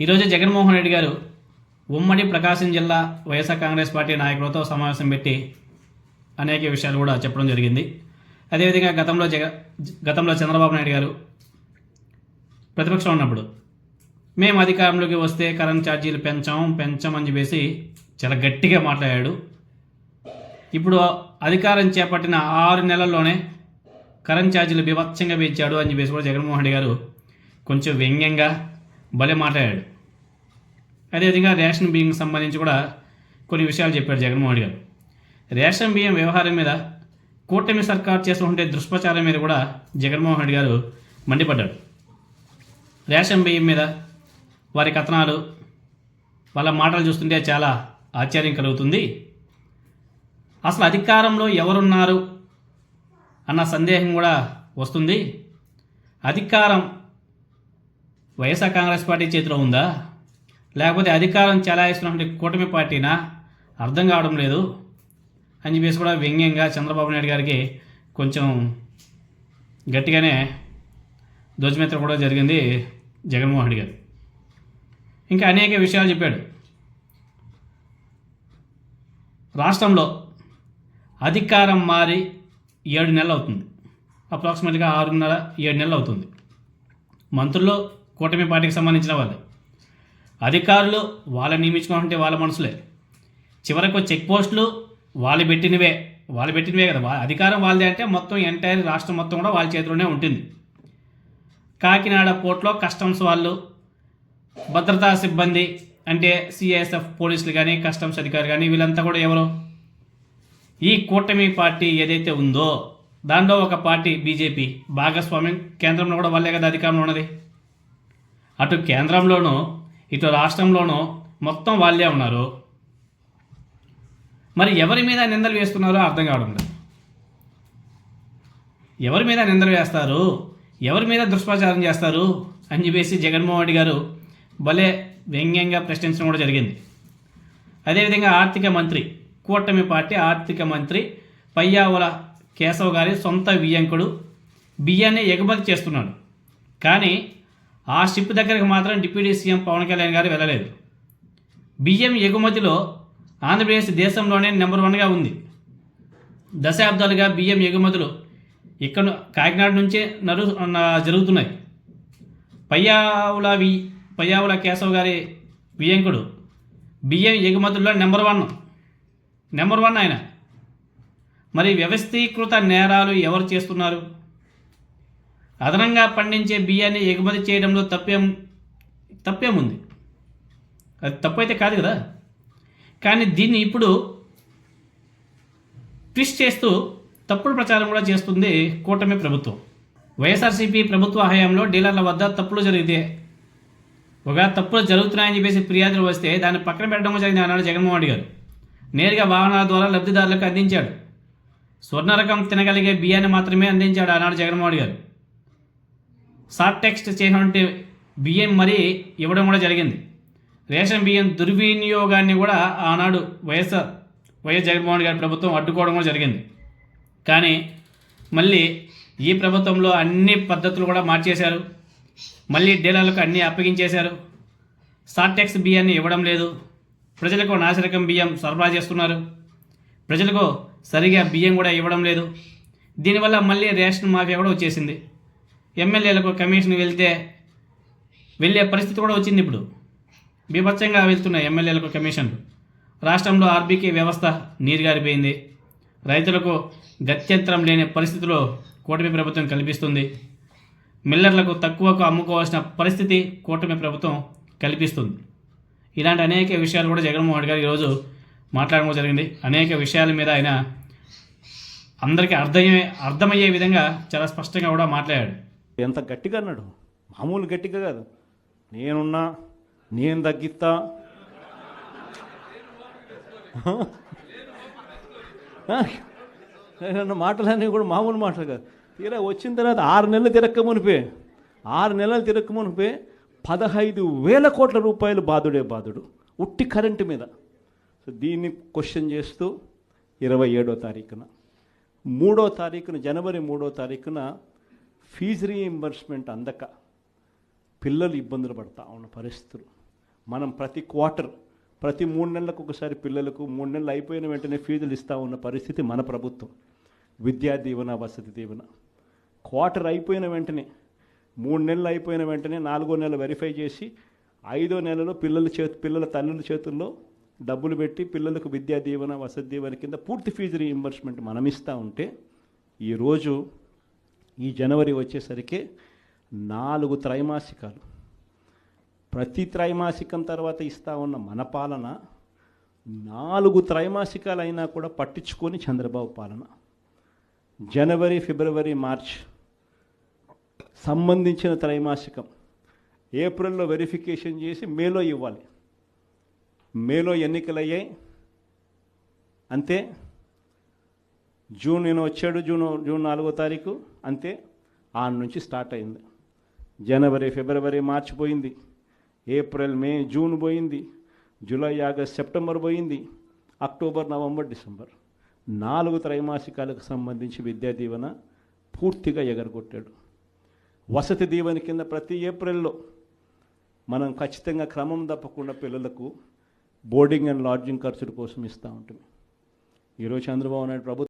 ఈరోజు జగన్మోహన్ రెడ్డి గారు ఉమ్మడి ప్రకాశం జిల్లా వైఎస్ఆర్ కాంగ్రెస్ పార్టీ నాయకులతో సమావేశం పెట్టి అనేక విషయాలు కూడా చెప్పడం జరిగింది. అదేవిధంగా గతంలో జగ గతంలో చంద్రబాబు నాయుడు గారు ప్రతిపక్షం ఉన్నప్పుడు మేము అధికారంలోకి వస్తే కరెంట్ ఛార్జీలు పెంచాం పెంచామని అని చెప్పేసి చాలా గట్టిగా మాట్లాడాడు. ఇప్పుడు అధికారం చేపట్టిన ఆరు నెలల్లోనే కరెంట్ ఛార్జీలు బీభత్సంగా పెంచాడు అని చెప్పేసి కూడా జగన్మోహన్ రెడ్డి గారు కొంచెం వ్యంగ్యంగా భలే మాట్లాడాడు. అదేవిధంగా రేషన్ బియ్యం సంబంధించి కూడా కొన్ని విషయాలు చెప్పాడు జగన్మోహన్ గారు. రేషన్ బియ్యం వ్యవహారం మీద కూటమి సర్కార్ చేస్తుంటే దుష్ప్రచారం మీద కూడా జగన్మోహన్ రెడ్డి గారు మండిపడ్డాడు. రేషన్ బియ్యం మీద వారి కథనాలు వాళ్ళ మాటలు చూస్తుంటే చాలా ఆశ్చర్యం కలుగుతుంది. అసలు అధికారంలో ఎవరున్నారు అన్న సందేహం కూడా వస్తుంది. అధికారం వైఎస్ఆర్ కాంగ్రెస్ పార్టీ చేతిలో ఉందా? లేకపోతే అధికారం చెలాయిస్తున్నటువంటి కూటమి పార్టీనా? అర్థం కావడం లేదు. అని చెప్పేసి కూడా వ్యంగ్యంగా చంద్రబాబు నాయుడు గారికి కొంచెం గట్టిగానే ధ్వజమెత్త కూడా జరిగింది జగన్మోహన్ రెడ్డి గారు. ఇంకా అనేక విషయాలు చెప్పాడు. రాష్ట్రంలో అధికారం మారి ఏడు నెలలు అవుతుంది. అప్రాక్సిమేట్గా ఆరున్నర ఏడు నెలలు అవుతుంది. మంత్రుల్లో కూటమి పార్టీకి సంబంధించిన వాళ్ళు. అధికారులు వాళ్ళ నియమించుకుంటే వాళ్ళ మనసులే. చివరకు చెక్ పోస్టులు వాళ్ళు పెట్టినవే వాళ్ళు పెట్టినవే కదా. అధికారం వాళ్ళదే అంటే మొత్తం ఎంటైర్ రాష్ట్రం మొత్తం కూడా వాళ్ళ చేతిలోనే ఉంటుంది. కాకినాడ పోర్ట్లో కస్టమ్స్ వాళ్ళు భద్రతా సిబ్బంది అంటే సిఐఎస్ఎఫ్ పోలీసులు కానీ కస్టమ్స్ అధికారులు కానీ వీళ్ళంతా కూడా ఎవరు? ఈ కూటమి పార్టీ ఏదైతే ఉందో దాంట్లో ఒక పార్టీ బీజేపీ. భాగస్వామ్యం కేంద్రంలో కూడా వాళ్ళే కదా అధికారంలో ఉన్నది. అటు కేంద్రంలోనూ ఇటు రాష్ట్రంలోనూ మొత్తం వాళ్ళే ఉన్నారు. మరి ఎవరి మీద నిందలు వేస్తున్నారో అర్థం కావడం లేదు. ఎవరి మీద నిందలు వేస్తారు? ఎవరి మీద దుష్ప్రచారం చేస్తారు? అని చెప్పేసి జగన్మోహన్ రెడ్డి గారు భలే వ్యంగ్యంగా ప్రశ్నించడం కూడా జరిగింది. అదేవిధంగా ఆర్థిక మంత్రి కూటమి పార్టీ ఆర్థిక మంత్రి పయ్యావుల కేశవ్ గారి సొంత వియ్యంకుడు బియ్యాన్ని ఎగుమతి చేస్తున్నాడు. కానీ ఆ షిప్ దగ్గరికి మాత్రం డిప్యూటీ సీఎం పవన్ కళ్యాణ్ గారు వెళ్ళలేదు. బియ్యం ఎగుమతిలో ఆంధ్రప్రదేశ్ దేశంలోనే నెంబర్ వన్గా ఉంది. దశాబ్దాలుగా బియ్యం ఎగుమతులు ఇక్కడ కాకినాడ నుంచే నడు జరుగుతున్నాయి. పయ్యావుల వి పయ్యావుల కేశవ్ గారి బియ్యంకుడు బియ్యం ఎగుమతుల్లో నెంబర్ వన్ నెంబర్ వన్ ఆయన. మరి వ్యవస్థీకృత నేరాలు ఎవరు చేస్తున్నారు? అదనంగా పండించే బియ్యాన్ని ఎగుమతి చేయడంలో తప్పేం తప్పేముంది? అది తప్పు అయితే కాదు కదా? కానీ దీన్ని ఇప్పుడు ట్విస్ట్ చేస్తూ తప్పుడు ప్రచారం కూడా చేస్తుంది కూటమి ప్రభుత్వం. వైఎస్ఆర్సీపీ ప్రభుత్వ హయాంలో డీలర్ల వద్ద తప్పులు జరిగితే ఒక తప్పులు జరుగుతున్నాయని చెప్పేసి ఫిర్యాదులు వస్తే దాన్ని పక్కన పెట్టడం జరిగింది అన్నాడు జగన్మోహన్ రెడ్డి గారు. నేరుగా వాహనాల ద్వారా లబ్ధిదారులకు అందించాడు. స్వర్ణ రకం తినగలిగే బియ్యాన్ని మాత్రమే అందించాడు ఆనాడు జగన్మోహన్ రెడ్డి గారు. షార్ట్ టెక్స్ట్ చేసినటువంటి బియ్యం మరీ ఇవ్వడం కూడా జరిగింది. రేషన్ బియ్యం దుర్వినియోగాన్ని కూడా ఆనాడు వైఎస్ఆర్ వైఎస్ జగన్మోహన్ గారి ప్రభుత్వం అడ్డుకోవడం కూడా జరిగింది. కానీ మళ్ళీ ఈ ప్రభుత్వంలో అన్ని పద్ధతులు కూడా మార్చేశారు. మళ్ళీ డీలర్లకు అన్నీ అప్పగించేశారు. సార్టెక్స్ బియ్యాన్ని ఇవ్వడం లేదు. ప్రజలకు నాసిరకం బియ్యం సరఫరా చేస్తున్నారు. ప్రజలకు సరిగా బియ్యం కూడా ఇవ్వడం లేదు. దీనివల్ల మళ్ళీ రేషన్ మాఫియా కూడా వచ్చేసింది. ఎమ్మెల్యేలకు కమిషన్ వెళ్తే వెళ్ళే పరిస్థితి కూడా వచ్చింది ఇప్పుడు. బీభత్సంగా వెళ్తున్నాయి ఎమ్మెల్యేలకు కమిషన్లు. రాష్ట్రంలో ఆర్బీకే వ్యవస్థ నీరుగారిపోయింది. రైతులకు గత్యంతరం లేని పరిస్థితిలో కూటమి ప్రభుత్వం కల్పిస్తుంది. మిల్లర్లకు తక్కువకు అమ్ముకోవాల్సిన పరిస్థితి కూటమి ప్రభుత్వం కల్పిస్తుంది. ఇలాంటి అనేక విషయాలు కూడా జగన్మోహన్ రెడ్డి గారు ఈరోజు మాట్లాడడం జరిగింది. అనేక విషయాల మీద ఆయన అందరికీ అర్థమయ్యే అర్థమయ్యే విధంగా చాలా స్పష్టంగా కూడా మాట్లాడాడు. ఎంత గట్టిగా అన్నాడు? మామూలు గట్టిగా కాదు. నేనున్నా నేను తగ్గిస్తా. అన్న మాటలన్నీ కూడా మామూలు మాటలు కాదు. తీరా వచ్చిన తర్వాత ఆరు నెలలు తిరక్క మునిపే. ఆరు నెలలు తిరక్క మునిపే పదహైదు వేల కోట్ల రూపాయలు బాధుడే బాధుడు ఉట్టి కరెంటు మీద. సో దీన్ని క్వశ్చన్ చేస్తూ ఇరవై ఏడో తారీఖున. మూడో తారీఖున జనవరి మూడో తారీఖున ఫీజు రీఎంబర్స్మెంట్ అందక పిల్లలు ఇబ్బందులు పడతా ఉన్న పరిస్థితులు. మనం ప్రతి క్వార్టర్ ప్రతి మూడు నెలలకు ఒకసారి పిల్లలకు మూడు నెలలు అయిపోయిన వెంటనే ఫీజులు ఇస్తూ ఉన్న పరిస్థితి మన ప్రభుత్వం. విద్యా దీవెన వసతి దీవెన. క్వార్టర్ అయిపోయిన వెంటనే మూడు నెలలు అయిపోయిన వెంటనే నాలుగో నెల వెరిఫై చేసి ఐదో నెలలో పిల్లల చేతి పిల్లల తల్లుల చేతుల్లో డబ్బులు పెట్టి పిల్లలకు విద్యా దీవెన వసతి దీవెన కింద పూర్తి ఫీజు రీఇంబర్స్మెంట్ మనం ఇస్తూ ఉంటే ఈరోజు ఈ జనవరి వచ్చేసరికి నాలుగు త్రైమాసికాలు. ప్రతి త్రైమాసికం తర్వాత ఇస్తా ఉన్న మన పాలన నాలుగు త్రైమాసికాలు అయినా కూడా పట్టించుకొని చంద్రబాబు పాలన. జనవరి ఫిబ్రవరి మార్చ్ సంబంధించిన త్రైమాసికం. ఏప్రిల్లో వెరిఫికేషన్ చేసి మేలో ఇవ్వాలి. మేలో ఎన్నికలయ్యాయి. అంతే. జూన్ నేను వచ్చాడు జూన్ జూన్ నాలుగో తారీఖు అంతే. ఆ నుంచి స్టార్ట్ అయింది. జనవరి ఫిబ్రవరి మార్చి పోయింది. ఏప్రిల్ మే జూన్ పోయింది. జూలై ఆగస్ట్ సెప్టెంబర్ పోయింది. October November December. నాలుగు త్రైమాసికాలకు సంబంధించి విద్యా దీవెన పూర్తిగా ఎగరగొట్టాడు. వసతి దీవెన కింద ప్రతి ఏప్రిల్లో మనం ఖచ్చితంగా క్రమం తప్పకుండా పిల్లలకు బోర్డింగ్ అండ్ లాడ్జింగ్ ఖర్చుల కోసం ఇస్తూ ఉంటుంది ఈరోజు చంద్రబాబు నాయుడు ప్రభుత్వం